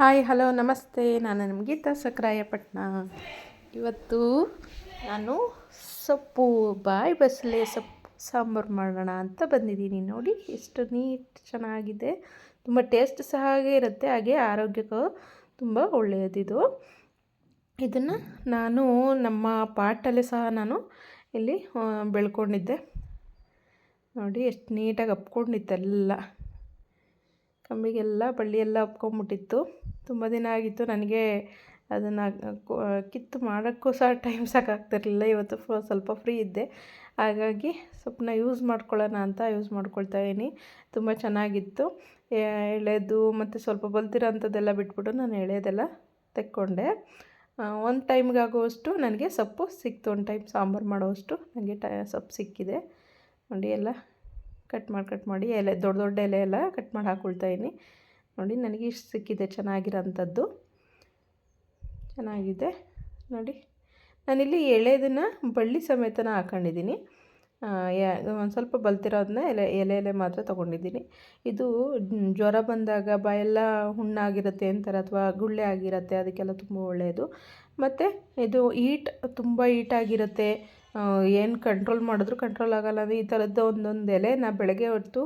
Hi, hello, ನಮಸ್ತೆ. ನಾನು ನಿಮ್ಮ ಗೀತಾ ಸಕ್ರಾಯಪಟ್ಟಣ ಇವತ್ತು ನಾನು ಸೊಪ್ಪು, ಬಾಯಿ ಬಸಳೆ ಸೊಪ್ಪು ಸಾಂಬಾರು ಮಾಡೋಣ ಅಂತ ಬಂದಿದ್ದೀನಿ. ನೋಡಿ, ಎಷ್ಟು ನೀಟ್ ಚೆನ್ನಾಗಿದೆ. ತುಂಬ ಟೇಸ್ಟ್ ಸಹ ಹಾಗೆ ಇರುತ್ತೆ, ಹಾಗೆ ಆರೋಗ್ಯಕ್ಕೂ ತುಂಬ ಒಳ್ಳೆಯದಿದು. ಇದನ್ನು ನಾನು ನಮ್ಮ ಪಾಟಲ್ಲಿ ಸಹ ನಾನು ಇಲ್ಲಿ ಬೆಳ್ಕೊಂಡಿದ್ದೆ. ನೋಡಿ, ಎಷ್ಟು ನೀಟಾಗಿ ಅಪ್ಕೊಂಡಿತ್ತೆಲ್ಲ ಕಂಬಿಗೆಲ್ಲ ಬಳ್ಳಿಯೆಲ್ಲ ಅಪ್ಕೊಂಡ್ಬಿಟ್ಟಿತ್ತು ತುಂಬ ದಿನ ಆಗಿತ್ತು. ನನಗೆ ಅದನ್ನು ಕಿತ್ತು ಮಾಡೋಕ್ಕೂ ಸಹ ಟೈಮ್ ಸಾಕಾಗ್ತಿರಲಿಲ್ಲ. ಇವತ್ತು ಫ, ಸ್ವಲ್ಪ ಫ್ರೀ ಇದ್ದೆ. ಹಾಗಾಗಿ ಸೊಪ್ಪನ್ನ ಯೂಸ್ ಮಾಡ್ಕೊಳ್ಳೋಣ ಅಂತ ಯೂಸ್ ಮಾಡ್ಕೊಳ್ತಾ ಇದ್ದೀನಿ. ತುಂಬ ಚೆನ್ನಾಗಿತ್ತು. ಎಳೆದು ಮತ್ತು ಸ್ವಲ್ಪ ಬಲ್ತಿರೋ ಅಂಥದ್ದೆಲ್ಲ ಬಿಟ್ಬಿಟ್ಟು ನಾನು ಎಳೆದೆಲ್ಲ ತೆಕ್ಕೊಂಡೆ. ಒಂದು ಟೈಮ್ಗೆ ಆಗುವಷ್ಟು ನನಗೆ ಸೊಪ್ಪು ಸಿಕ್ತು. ಒಂದು ಟೈಮ್ ಸಾಂಬಾರು ಮಾಡೋವಷ್ಟು ನನಗೆ ಟ, ಸೊಪ್ಪು ಸಿಕ್ಕಿದೆ. ನೋಡಿ ಎಲ್ಲ ಕಟ್ ಮಾಡಿ ಕಟ್ ಮಾಡಿ ಎಲೆ, ದೊಡ್ಡ ದೊಡ್ಡ ಎಲೆ ಎಲ್ಲ ಕಟ್ ಮಾಡಿ ಹಾಕ್ಕೊಳ್ತಾ ಇದೀನಿ ನೋಡಿ, ನನಗೆ ಇಷ್ಟು ಸಿಕ್ಕಿದೆ, ಚೆನ್ನಾಗಿರೋಂಥದ್ದು. ಚೆನ್ನಾಗಿದೆ. ನೋಡಿ, ನಾನಿಲ್ಲಿ ಎಳೆದನ್ನು ಬಳ್ಳಿ ಸಮೇತನ ಹಾಕೊಂಡಿದ್ದೀನಿ. ಒಂದು ಸ್ವಲ್ಪ ಬಲ್ತಿರೋದನ್ನ ಎಲೆ ಎಲೆ ಎಲೆ ಮಾತ್ರ ತೊಗೊಂಡಿದ್ದೀನಿ. ಇದು ಜ್ವರ ಬಂದಾಗ ಬಾಯೆಲ್ಲ ಹುಣ್ಣಾಗಿರುತ್ತೆ ಅಂತಾರೆ ಅಥವಾ ಗುಳ್ಳೆ ಆಗಿರುತ್ತೆ, ಅದಕ್ಕೆಲ್ಲ ತುಂಬ ಒಳ್ಳೆಯದು ಮತ್ತು ಇದು ಈಟ್ ತುಂಬ ಈಟಾಗಿರುತ್ತೆ ಏನು ಕಂಟ್ರೋಲ್ ಮಾಡಿದ್ರು ಕಂಟ್ರೋಲ್ ಆಗಲ್ಲ ಈ ಥರದ್ದು ಒಂದೊಂದು ಎಲೆ ನಾ ಬೆಳಗ್ಗೆ ಹೊತ್ತು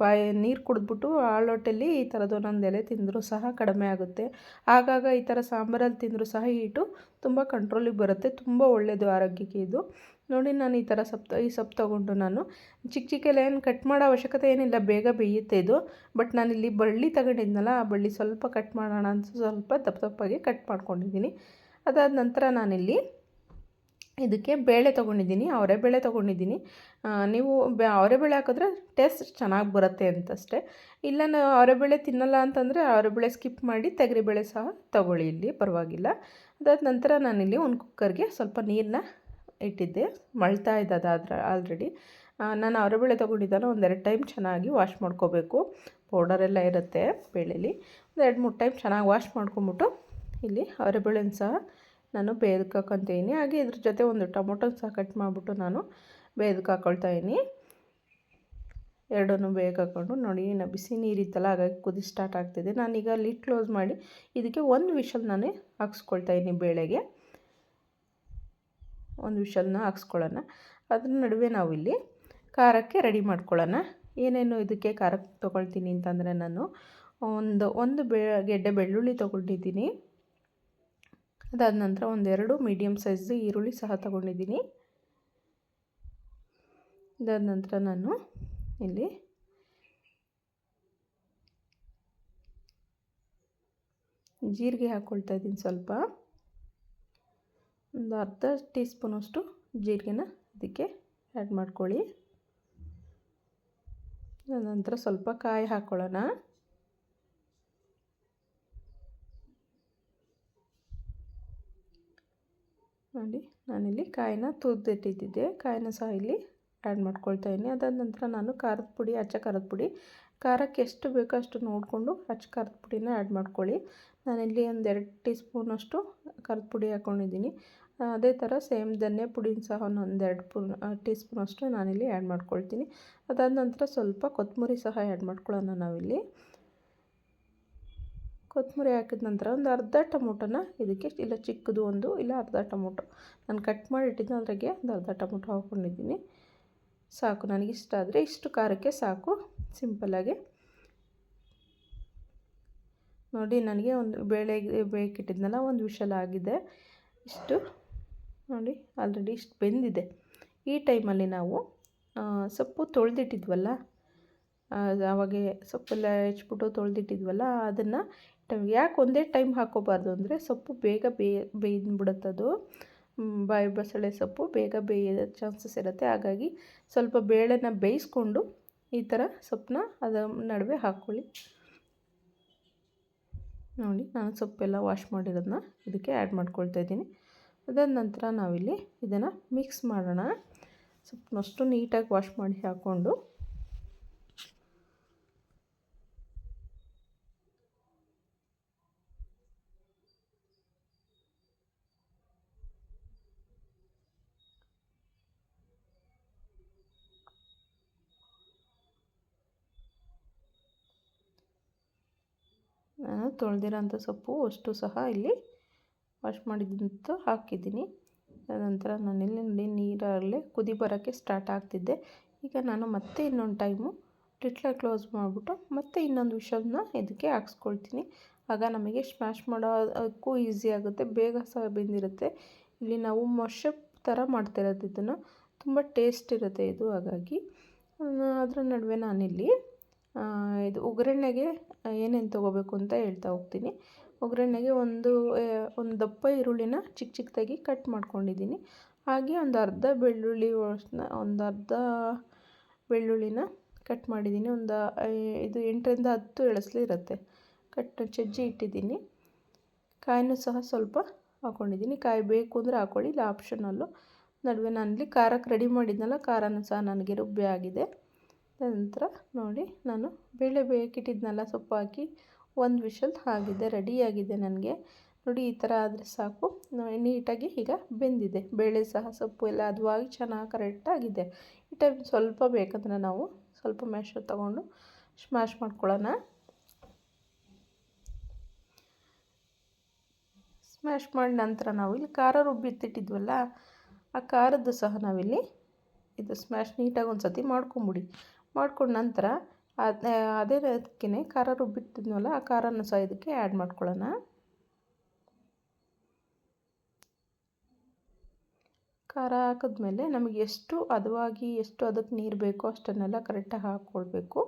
ಬಾಯಿ ನೀರು ಕುಡಿದ್ಬಿಟ್ಟು ಆಳೊಟ್ಟೆಲಿ ಈ ಥರದ್ದು ಒಂದೊಂದು ಎಲೆ ತಿಂದರೂ ಸಹ ಕಡಿಮೆ ಆಗುತ್ತೆ. ಆಗಾಗ ಈ ಥರ ಸಾಂಬಾರಲ್ಲಿ ತಿಂದರೂ ಸಹ ಹೀಟು ತುಂಬ ಕಂಟ್ರೋಲಿಗೆ ಬರುತ್ತೆ. ತುಂಬ ಒಳ್ಳೆಯದು ಆರೋಗ್ಯಕ್ಕೆ ಇದು. ನೋಡಿ ನಾನು ಈ ಥರ ಸಪ್, ಈ ಸೊಪ್ಪು ತೊಗೊಂಡು ನಾನು ಚಿಕ್ಕ ಚಿಕ್ಕ ಎಲೆ ಏನು ಕಟ್ ಮಾಡೋ ಅವಶ್ಯಕತೆ ಏನಿಲ್ಲ, ಬೇಗ ಬೇಯುತ್ತೆ ಇದು. ಬಟ್ ನಾನಿಲ್ಲಿ ಬಳ್ಳಿ ತಗೊಂಡಿದ್ನಲ್ಲ, ಆ ಬಳ್ಳಿ ಸ್ವಲ್ಪ ಕಟ್ ಮಾಡೋಣ ಅಂತ ಸ್ವಲ್ಪ ದಪ್ಪ ದಪ್ಪಾಗಿ ಕಟ್ ಮಾಡ್ಕೊಂಡಿದ್ದೀನಿ. ಅದಾದ ನಂತರ ನಾನಿಲ್ಲಿ ಇದಕ್ಕೆ ಬೇಳೆ ತೊಗೊಂಡಿದ್ದೀನಿ ಅವರೆಬೇಳೆ ತೊಗೊಂಡಿದ್ದೀನಿ. ನೀವು ಬೆ ಅವರೆಬೇಳೆ ಹಾಕಿದ್ರೆ ಟೇಸ್ಟ್ ಚೆನ್ನಾಗಿ ಬರುತ್ತೆ ಅಂತಷ್ಟೇ. ಇಲ್ಲ ನಾವು ಅವರೆಬೇಳೆ ತಿನ್ನಲ್ಲ ಅಂತಂದರೆ ಅವರೆಬೇಳೆ ಸ್ಕಿಪ್ ಮಾಡಿ ತೊಗರಿಬೇಳೆ ಸಹ ತೊಗೊಳ್ಳಿ ಇಲ್ಲಿ, ಪರವಾಗಿಲ್ಲ. ಅದಾದ ನಂತರ ನಾನಿಲ್ಲಿ ಒಂದು ಕುಕ್ಕರ್ಗೆ ಸ್ವಲ್ಪ ನೀರನ್ನ ಇಟ್ಟಿದ್ದೆ, ಮಳ್ತಾ ಇದ್ದದ ಅದಾದ್ರೆ ಆಲ್ರೆಡಿ ನಾನು ಅವರೆಬೇಳೆ ತೊಗೊಂಡಿದ್ದಲ್ಲ ಒಂದೆರಡು ಟೈಮ್ ಚೆನ್ನಾಗಿ ವಾಶ್ ಮಾಡ್ಕೋಬೇಕು. ಪೌಡರೆಲ್ಲ ಇರುತ್ತೆ ಬೇಳೆಲಿ. ಒಂದು ಎರಡು ಮೂರು ಟೈಮ್ ಚೆನ್ನಾಗಿ ವಾಶ್ ಮಾಡ್ಕೊಂಬಿಟ್ಟು ಇಲ್ಲಿ ಅವರೆಬೇಳೆನ ಸಹ ನಾನು ಬೇಯದಕ್ಕೆ ಹಾಕ್ಕೊಂತೀನಿ ಹಾಗೆ ಇದ್ರ ಜೊತೆ ಒಂದು ಟೊಮೊಟೊ ಸಹ ಕಟ್ ಮಾಡಿಬಿಟ್ಟು ನಾನು ಬೇದಕ್ಕೆ ಹಾಕ್ಕೊಳ್ತಾ ಎರಡನ್ನು ಬೇಗ ಹಾಕ್ಕೊಂಡು ನೋಡಿ, ಇನ್ನು ಬಿಸಿ ನೀರಿತ್ತಲ್ಲ ಹಾಗಾಗಿ ಕುದಿ ಸ್ಟಾರ್ಟ್ ಆಗ್ತಿದೆ. ನಾನೀಗ ಲಿಡ್ ಕ್ಲೋಸ್ ಮಾಡಿ ಇದಕ್ಕೆ ಒಂದು ವಿಷಲ್ ನಾನು ಹಾಕ್ಸ್ಕೊಳ್ತಾ ಇದ್ದೀನಿ ಬೇಳೆಗೆ. ಒಂದು ವಿಷಲ್ನ ಹಾಕ್ಸ್ಕೊಳ್ಳೋಣ. ಅದ್ರ ನಡುವೆ ನಾವಿಲ್ಲಿ ಖಾರಕ್ಕೆ ರೆಡಿ ಮಾಡ್ಕೊಳ್ಳೋಣ. ಏನೇನು ಇದಕ್ಕೆ ಖಾರಕ್ಕೆ ತೊಗೊಳ್ತೀನಿ ಅಂತಂದರೆ ನಾನು ಒಂದು ಒಂದು ಬೆ, ಗೆಡ್ಡೆ ಬೆಳ್ಳುಳ್ಳಿ ತೊಗೊಂಡಿದ್ದೀನಿ. ಅದಾದ ನಂತರ ಒಂದೆರಡು ಮೀಡಿಯಮ್ ಸೈಜ್ ಈರುಳ್ಳಿ ಸಹ ತಗೊಂಡಿದ್ದೀನಿ. ಇದಾದ ನಂತರ ನಾನು ಇಲ್ಲಿ ಜೀರಿಗೆ ಹಾಕ್ಕೊಳ್ತಾ ಇದ್ದೀನಿ ಸ್ವಲ್ಪ. ಒಂದು ಅರ್ಧ ಟೀ ಸ್ಪೂನಷ್ಟು ಜೀರಿಗೆನ ಇದಕ್ಕೆ ಆ್ಯಡ್ ಮಾಡ್ಕೊಳ್ಳಿ. ನಂತರ ಸ್ವಲ್ಪ ಕಾಯಿ ಹಾಕ್ಕೊಳ್ಳೋಣ ನೋಡಿ, ನಾನಿಲ್ಲಿ ಕಾಯಿನ ತುರಿದಿಟ್ಟಿದ್ದೆ ಕಾಯಿನ ಸಹ ಇಲ್ಲಿ ಆ್ಯಡ್ ಮಾಡ್ಕೊಳ್ತಾ ಇದ್ದೀನಿ. ಅದಾದ ನಂತರ ನಾನು ಖಾರದ ಪುಡಿ, ಅಚ್ಚ ಖಾರದ ಪುಡಿ. ಖಾರಕ್ಕೆ ಎಷ್ಟು ಬೇಕೋ ಅಷ್ಟು ನೋಡಿಕೊಂಡು ಅಚ್ಚ ಖಾರದ ಪುಡಿನ ಆ್ಯಡ್ ಮಾಡ್ಕೊಳ್ಳಿ. ನಾನಿಲ್ಲಿ ಒಂದು ಎರಡು ಟೀ ಸ್ಪೂನಷ್ಟು ಖಾರದ ಪುಡಿ ಹಾಕ್ಕೊಂಡಿದ್ದೀನಿ ಅದೇ ಥರ ಸೇಮ್ ಧನ್ಯ ಪುಡಿನ ಸಹ ಒಂದೆರಡು ಪೂನ್ ಟೀ ಸ್ಪೂನಷ್ಟು ನಾನಿಲ್ಲಿ ಆ್ಯಡ್ ಮಾಡ್ಕೊಳ್ತೀನಿ. ಅದಾದ ನಂತರ ಸ್ವಲ್ಪ ಕೊತ್ತಂಬರಿ ಸಹ ಆ್ಯಡ್ ಮಾಡ್ಕೊಳ್ಳೋಣ ನಾವಿಲ್ಲಿ. ಕೊತ್ತಂಬರಿ ಹಾಕಿದ ನಂತರ ಒಂದು ಅರ್ಧ ಟೊಮೊಟೊನ ಇದಕ್ಕೆ ಇಲ್ಲ ಚಿಕ್ಕದು ಒಂದು, ಇಲ್ಲ ಅರ್ಧ ಟೊಮೊಟೊ. ನಾನು ಕಟ್ ಮಾಡಿ ಇಟ್ಟಿದ್ದೆ, ಅದ್ರಾಗೆ ಒಂದು ಅರ್ಧ ಟೊಮೊಟೊ ಹಾಕ್ಕೊಂಡಿದ್ದೀನಿ. ಸಾಕು ನನಗಿಷ್ಟ ಆದರೆ ಇಷ್ಟು ಖಾರಕ್ಕೆ ಸಾಕು ಸಿಂಪಲ್ಲಾಗಿ ನೋಡಿ, ನನಗೆ ಒಂದು ಬೇಳೆ ಬೇಕಿಟ್ಟಿದ್ನಲ್ಲ, ಒಂದು ವಿಷಲ್ ಆಗಿದೆ. ಇಷ್ಟು, ನೋಡಿ ಆಲ್ರೆಡಿ ಇಷ್ಟು ಬೆಂದಿದೆ. ಈ ಟೈಮಲ್ಲಿ ನಾವು ಸೊಪ್ಪು ತೊಳೆದಿಟ್ಟಿದ್ವಲ್ಲ ಅವಾಗೆ ಸೊಪ್ಪೆಲ್ಲ ಹೆಚ್ಬಿಟ್ಟು ತೊಳೆದಿಟ್ಟಿದ್ವಲ್ಲ, ಅದನ್ನು ಯಾಕೆ ಒಂದೇ ಟೈಮ್ ಹಾಕೋಬಾರ್ದು ಅಂದರೆ ಸೊಪ್ಪು ಬೇಗ ಬೇಯ ಬೇಯ್ದು ಬಾಯಿ ಬಸಳೆ ಸೊಪ್ಪು ಬೇಗ ಬೇಯೋ ಚಾನ್ಸಸ್ ಇರುತ್ತೆ. ಹಾಗಾಗಿ ಸ್ವಲ್ಪ ಬೇಳೆನ ಬೇಯಿಸ್ಕೊಂಡು ಈ ಥರ ಸೊಪ್ಪನ್ನ ಅದರ ನಡುವೆ ಹಾಕ್ಕೊಳ್ಳಿ ನೋಡಿ, ನಾನು ಸೊಪ್ಪೆಲ್ಲ ವಾಶ್ ಮಾಡಿರೋದನ್ನ ಇದಕ್ಕೆ ಆ್ಯಡ್ ಮಾಡ್ಕೊಳ್ತಾ ಇದ್ದೀನಿ. ಅದಾದ ನಂತರ ನಾವಿಲ್ಲಿ ಇದನ್ನು ಮಿಕ್ಸ್ ಮಾಡೋಣ. ಸೊಪ್ಪನ್ನಷ್ಟು ನೀಟಾಗಿ ವಾಶ್ ಮಾಡಿ ಹಾಕ್ಕೊಂಡು ನಾನು ತೊಳೆದಿರೋಂಥ ಸೊಪ್ಪು ಅಷ್ಟು ಸಹ ಇಲ್ಲಿ ವಾಶ್ ಮಾಡಿದಂಥ ಹಾಕಿದ್ದೀನಿ. ನಂತರ ನಾನಿಲ್ಲಿ ನೀರಲ್ಲಿ ಕುದಿ ಬರೋಕ್ಕೆ ಸ್ಟಾರ್ಟ್ ಆಗ್ತಿದ್ದೆ. ಈಗ ನಾನು ಮತ್ತೆ ಇನ್ನೊಂದು ಟೈಮು ಲಿಟ್ಲ ಕ್ಲೋಸ್ ಮಾಡಿಬಿಟ್ಟು ಮತ್ತೆ ಇನ್ನೊಂದು ವಿಷಯನ ಇದಕ್ಕೆ ಹಾಕ್ಸ್ಕೊಳ್ತೀನಿ. ಆಗ ನಮಗೆ ಸ್ಮ್ಯಾಶ್ ಮಾಡೋಕ್ಕೂ ಈಸಿ ಆಗುತ್ತೆ, ಬೇಗ ಸಹ ಬೆಂದಿರುತ್ತೆ. ಇಲ್ಲಿ ನಾವು ಮೊಶಪ್ ಥರ ಮಾಡ್ತಿರೋದು ಇದನ್ನು. ತುಂಬ ಟೇಸ್ಟ್ ಇರುತ್ತೆ ಇದು, ಹಾಗಾಗಿ. ಅದರ ನಡುವೆ ನಾನಿಲ್ಲಿ ಇದು ಒಗ್ಗರಣೆಗೆ ಏನೇನು ತೊಗೋಬೇಕು ಅಂತ ಹೇಳ್ತಾ ಹೋಗ್ತೀನಿ. ಒಗ್ಗರಣೆಗೆ ಒಂದು ಒಂದು ದಪ್ಪ ಈರುಳ್ಳಿನ ಚಿಕ್ಕ ಚಿಕ್ಕದಾಗಿ ಕಟ್ ಮಾಡ್ಕೊಂಡಿದ್ದೀನಿ. ಹಾಗೆ ಒಂದು ಅರ್ಧ ಬೆಳ್ಳುಳ್ಳಿ ಒಂದು ಅರ್ಧ ಬೆಳ್ಳುಳ್ಳಿನ ಕಟ್ ಮಾಡಿದ್ದೀನಿ. ಒಂದು ಇದು ಎಂಟರಿಂದ ಹತ್ತು ಎಳಸ್ಲು ಇರುತ್ತೆ. ಕಟ್ ಚಜ್ಜಿ ಇಟ್ಟಿದ್ದೀನಿ. ಕಾಯಿನೂ ಸಹ ಸ್ವಲ್ಪ ಹಾಕ್ಕೊಂಡಿದ್ದೀನಿ ಕಾಯಿ ಬೇಕು ಅಂದರೆ ಹಾಕ್ಕೊಳ್ಳಿ ಇಲ್ಲ ಆಪ್ಷನಲ್ಲು ನಡುವೆ ನಾನಿಲ್ಲಿ ಖಾರಕ್ಕೆ ರೆಡಿ ಮಾಡಿದ್ದೆನಲ್ಲ ಖಾರನೂ ಸಹ ನನಗೆ ರುಬ್ಬಿ ಆಗಿದೆ. ನಂತರ ನೋಡಿ, ನಾನು ಬೇಳೆ ಬೇಕಿಟ್ಟಿದ್ನಲ್ಲ ಸೊಪ್ಪು ಹಾಕಿ ಒಂದು ವಿಷಲ್ ಆಗಿದೆ ರೆಡಿಯಾಗಿದೆ ನನಗೆ. ನೋಡಿ, ಈ ಥರ ಆದರೆ ಸಾಕು. ನೀಟಾಗಿ ಈಗ ಬೆಂದಿದೆ. ಬೇಳೆ ಸಹ ಸೊಪ್ಪು ಎಲ್ಲ ಅದುವಾಗಿ ಚೆನ್ನಾಗಿ ಕರೆಕ್ಟಾಗಿದೆ ಈ ಟೈಮ್ ಸ್ವಲ್ಪ ಬೇಕಂದ್ರೆ ನಾವು ಸ್ವಲ್ಪ ಮ್ಯಾಶ್ ತೊಗೊಂಡು ಸ್ಮ್ಯಾಶ್ ಮಾಡ್ಕೊಳ್ಳೋಣ. ಸ್ಮ್ಯಾಶ್ ಮಾಡಿ ನಂತರ ನಾವು ಇಲ್ಲಿ ಖಾರ ರುಬ್ಬಿತ್ತಿಟ್ಟಿದ್ವಲ್ಲ ಆ ಖಾರದ್ದು ಸಹ ನಾವಿಲ್ಲಿ ಇದು ಸ್ಮ್ಯಾಶ್ ನೀಟಾಗಿ ಒಂದು ಸತಿ ಮಾಡ್ಕೊಂಬಿಡಿ. ಮಾಡ್ಕೊಂಡ ನಂತರ ಅದೇ ಅದೇ ಅದಕ್ಕೆ ಖಾರ ರುಬ್ಬಿಟ್ಟಿದ್ನಲ್ಲ, ಆ ಖಾರನ ಸಹ ಇದಕ್ಕೆ ಆ್ಯಡ್ ಮಾಡ್ಕೊಳ್ಳೋಣ. ಖಾರ ಹಾಕಿದ್ಮೇಲೆ ನಮಗೆ ಎಷ್ಟು ಹದವಾಗಿ ಎಷ್ಟು ಅದಕ್ಕೆ ನೀರು ಬೇಕೋ ಅಷ್ಟನ್ನೆಲ್ಲ ಕರೆಕ್ಟಾಗಿ ಹಾಕ್ಕೊಳ್ಬೇಕು.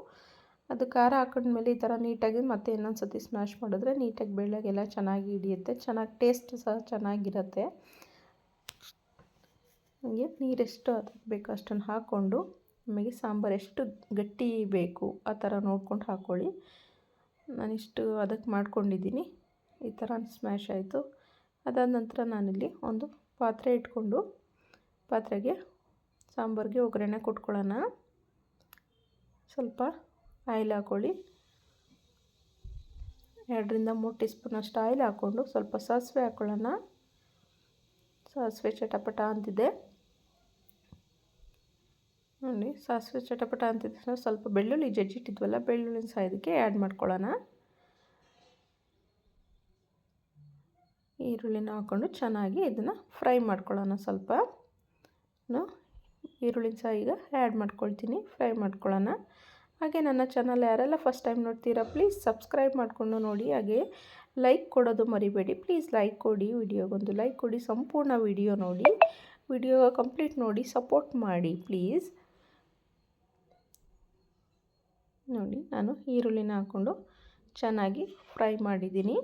ಅದು ಖಾರ ಹಾಕಿದ್ಮೇಲೆ ಈ ಥರ ನೀಟಾಗಿ ಮತ್ತೆ ಇನ್ನೊಂದು ಸತಿ ಸ್ಮ್ಯಾಶ್ ಮಾಡಿದ್ರೆ ನೀಟಾಗಿ ಬೆಳ್ಳಗೆಲ್ಲ ಚೆನ್ನಾಗಿ ಹಿಡಿಯುತ್ತೆ, ಚೆನ್ನಾಗಿ ಟೇಸ್ಟ್ ಸಹ ಚೆನ್ನಾಗಿರುತ್ತೆ. ಹಾಗೆ ನೀರೆಷ್ಟು ಅದಕ್ಕೆ ಬೇಕೋ ಅಷ್ಟನ್ನು ಹಾಕ್ಕೊಂಡು ನಮಗೆ ಸಾಂಬಾರು ಎಷ್ಟು ಗಟ್ಟಿ ಬೇಕು ಆ ಥರ ನೋಡ್ಕೊಂಡು ಹಾಕ್ಕೊಳ್ಳಿ. ನಾನಿಷ್ಟು ಅದಕ್ಕೆ ಮಾಡ್ಕೊಂಡಿದ್ದೀನಿ. ಈ ಥರ ಸ್ಮ್ಯಾಶ್ ಆಯಿತು. ಅದಾದ ನಂತರ ನಾನಿಲ್ಲಿ ಒಂದು ಪಾತ್ರೆ ಇಟ್ಕೊಂಡು ಪಾತ್ರೆಗೆ ಸಾಂಬಾರಿಗೆ ಒಗ್ಗರಣೆ ಕೊಟ್ಕೊಳ್ಳೋಣ. ಸ್ವಲ್ಪ ಆಯಿಲ್ ಹಾಕ್ಕೊಳ್ಳಿ. ಎರಡರಿಂದ ಮೂರು ಟೀ ಸ್ಪೂನಷ್ಟು ಆಯಿಲ್ ಹಾಕ್ಕೊಂಡು ಸ್ವಲ್ಪ ಸಾಸಿವೆ ಹಾಕ್ಕೊಳ್ಳೋಣ. ಸಾಸಿವೆ ಚಟಪಟ ಅಂತಿದೆ. ನೋಡಿ ಸಾಸಿವೆ ಚಟಪಟ ಅಂತಿದ್ದ ಸ್ವಲ್ಪ ಬೆಳ್ಳುಳ್ಳಿ ಜಜ್ಜಿಟ್ಟಿದ್ವಲ್ಲ, ಬೆಳ್ಳುಳ್ಳಿನ ಸಹ ಇದಕ್ಕೆ ಆ್ಯಡ್ ಮಾಡ್ಕೊಳ್ಳೋಣ. ಈರುಳ್ಳಿನ ಹಾಕ್ಕೊಂಡು ಚೆನ್ನಾಗಿ ಇದನ್ನು ಫ್ರೈ ಮಾಡ್ಕೊಳ್ಳೋಣ ಸ್ವಲ್ಪ. ಈರುಳ್ಳಿನ ಸಹ ಈಗ ಆ್ಯಡ್ ಮಾಡ್ಕೊಳ್ತೀನಿ ಫ್ರೈ ಮಾಡ್ಕೊಳ್ಳೋಣ. ಹಾಗೆ ನನ್ನ ಚಾನಲ್ ಯಾರೆಲ್ಲ ಫಸ್ಟ್ ಟೈಮ್ ನೋಡ್ತೀರಾ ಪ್ಲೀಸ್ ಸಬ್ಸ್ಕ್ರೈಬ್ ಮಾಡಿಕೊಂಡು ನೋಡಿ. ಹಾಗೆ ಲೈಕ್ ಕೊಡೋದು ಮರಿಬೇಡಿ. ಪ್ಲೀಸ್ ಲೈಕ್ ಕೊಡಿ, ವಿಡಿಯೋಗೊಂದು ಲೈಕ್ ಕೊಡಿ, ಸಂಪೂರ್ಣ ವಿಡಿಯೋ ನೋಡಿ. ವಿಡಿಯೋ ಕಂಪ್ಲೀಟ್ ನೋಡಿ ಸಪೋರ್ಟ್ ಮಾಡಿ ಪ್ಲೀಸ್ ನೋಡಿ, ನಾನು ಈರುಳ್ಳಿನ ಹಾಕ್ಕೊಂಡು ಚೆನ್ನಾಗಿ ಫ್ರೈ ಮಾಡಿದ್ದೀನಿ.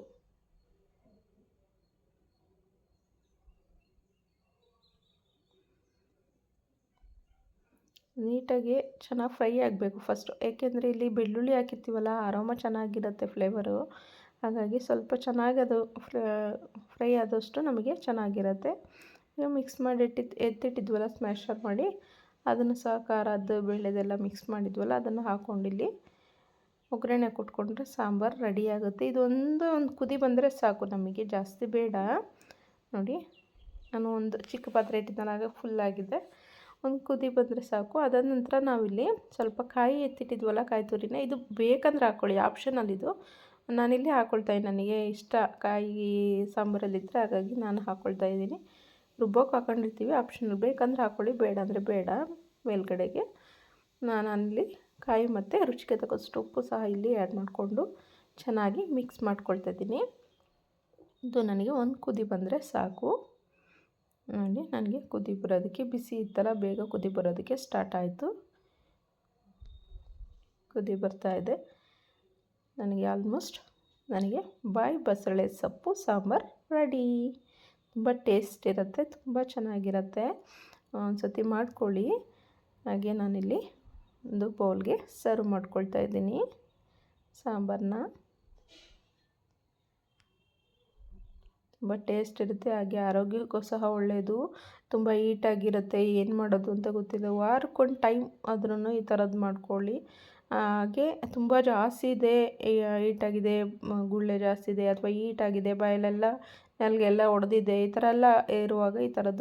ನೀಟಾಗಿ ಚೆನ್ನಾಗಿ ಫ್ರೈ ಆಗಬೇಕು ಫಸ್ಟು. ಏಕೆಂದರೆ ಇಲ್ಲಿ ಬೆಳ್ಳುಳ್ಳಿ ಹಾಕಿರ್ತೀವಲ್ಲ, ಅರೋಮ ಚೆನ್ನಾಗಿರುತ್ತೆ ಫ್ಲೇವರು. ಹಾಗಾಗಿ ಸ್ವಲ್ಪ ಚೆನ್ನಾಗಿ ಅದು ಫ್ರೈ ಆದಷ್ಟು ನಮಗೆ ಚೆನ್ನಾಗಿರುತ್ತೆ. ಮಿಕ್ಸ್ ಮಾಡಿ ಎತ್ತಿಟ್ಟಿದ್ವಲ್ಲ ಸ್ಮ್ಯಾಶರ್ ಮಾಡಿ ಅದನ್ನು ಸಹ ಖಾರದ್ದು ಬೇಳೆದೆಲ್ಲ ಮಿಕ್ಸ್ ಮಾಡಿದ್ವಲ್ಲ, ಅದನ್ನು ಹಾಕ್ಕೊಂಡಿಲ್ಲಿ ಒಗ್ಗರಣೆ ಕೊಟ್ಕೊಂಡ್ರೆ ಸಾಂಬಾರು ರೆಡಿ ಆಗುತ್ತೆ. ಇದೊಂದು ಒಂದು ಕುದಿ ಬಂದರೆ ಸಾಕು, ನಮಗೆ ಜಾಸ್ತಿ ಬೇಡ. ನೋಡಿ, ನಾನು ಒಂದು ಚಿಕ್ಕ ಪಾತ್ರೆ ಇಟ್ಟಿದ್ದನಾಗ ಫುಲ್ಲಾಗಿದೆ ಒಂದು ಕುದಿ ಬಂದರೆ ಸಾಕು. ಅದಾದ ನಂತರ ನಾವಿಲ್ಲಿ ಸ್ವಲ್ಪ ಕಾಯಿ ಎತ್ತಿಟ್ಟಿದ್ವಲ್ಲ, ಕಾಯಿ ತುರಿನ, ಇದು ಬೇಕಂದ್ರೆ ಹಾಕ್ಕೊಳ್ಳಿ ಆಪ್ಷನಲ್ಲಿದು ನಾನಿಲ್ಲಿ ಹಾಕ್ಕೊಳ್ತಾ ನನಗೆ ಇಷ್ಟ ಕಾಯಿ ಸಾಂಬಾರಲ್ಲಿದ್ದರೆ ಹಾಗಾಗಿ ನಾನು ಹಾಕ್ಕೊಳ್ತಾ ಇದ್ದೀನಿ. ರುಬ್ಬೋಕೆ ಹಾಕೊಂಡಿರ್ತೀವಿ ಆಪ್ಷನ್ ಬೇಕಂದ್ರೆ ಹಾಕ್ಕೊಳ್ಳಿ ಬೇಡ ಅಂದರೆ ಬೇಡ. ಮೇಲ್ಗಡೆಗೆ. ನಾನು ಅಲ್ಲಿ ಕಾಯಿ ಮತ್ತು ರುಚಿಗೆ ತಕ್ಕಷ್ಟು ಉಪ್ಪು ಸಹ ಇಲ್ಲಿ ಆ್ಯಡ್ ಮಾಡಿಕೊಂಡು ಚೆನ್ನಾಗಿ ಮಿಕ್ಸ್ ಮಾಡ್ಕೊಳ್ತಾ ಇದ್ದೀನಿ. ಇದು ನನಗೆ ಒಂದು ಕುದಿ ಬಂದರೆ ಸಾಕು. ನೋಡಿ, ನನಗೆ ಕುದಿ ಬರೋದಕ್ಕೆ ಬಿಸಿ ಇತ್ತಲ್ಲ ಬೇಗ ಕುದಿ ಬರೋದಕ್ಕೆ ಸ್ಟಾರ್ಟ್ ಆಯಿತು. ಕುದಿ ಬರ್ತಾ ಇದೆ. ನನಗೆ ಆಲ್ಮೋಸ್ಟ್ ನನಗೆ ಬಾಯಿ ಬಸಳೆ ಸೊಪ್ಪು, ಸಾಂಬಾರು ರೆಡಿ ತುಂಬ ಟೇಸ್ಟ್ ಇರುತ್ತೆ, ತುಂಬ ಚೆನ್ನಾಗಿರುತ್ತೆ. ಒಂದು ಸತಿ ಮಾಡ್ಕೊಳ್ಳಿ. ಹಾಗೆ ನಾನಿಲ್ಲಿ ಒಂದು ಬೌಲ್ಗೆ ಸರ್ವ್ ಮಾಡ್ಕೊಳ್ತಾ ಇದ್ದೀನಿ. ಸಾಂಬಾರನ್ನ. ತುಂಬ ಟೇಸ್ಟ್ ಇರುತ್ತೆ, ಹಾಗೆ ಆರೋಗ್ಯಕ್ಕೂ ಸಹ ಒಳ್ಳೆಯದು ತುಂಬ ಹೀಟಾಗಿರುತ್ತೆ, ಏನು ಮಾಡೋದು ಅಂತ ಗೊತ್ತಿಲ್ಲ. ವಾರಕ್ಕೊಂದು ಟೈಮ್ ಆದ್ರೂ ಈ ಥರದ್ದು ಮಾಡ್ಕೊಳ್ಳಿ. ಹಾಗೆ ತುಂಬ ಜಾಸ್ತಿ ಇದೆ ಹೀಟಾಗಿದೆ, ಗುಳ್ಳೆ ಜಾಸ್ತಿ ಇದೆ, ಅಥವಾ ಹೀಟಾಗಿದೆ, ಬಾಯಲೆಲ್ಲ ನಾಲಿಗೆ ಎಲ್ಲ ಒಡೆದಿದೆ, ಈ ಥರ ಎಲ್ಲ ಇರುವಾಗ ಈ ಥರದ್ದು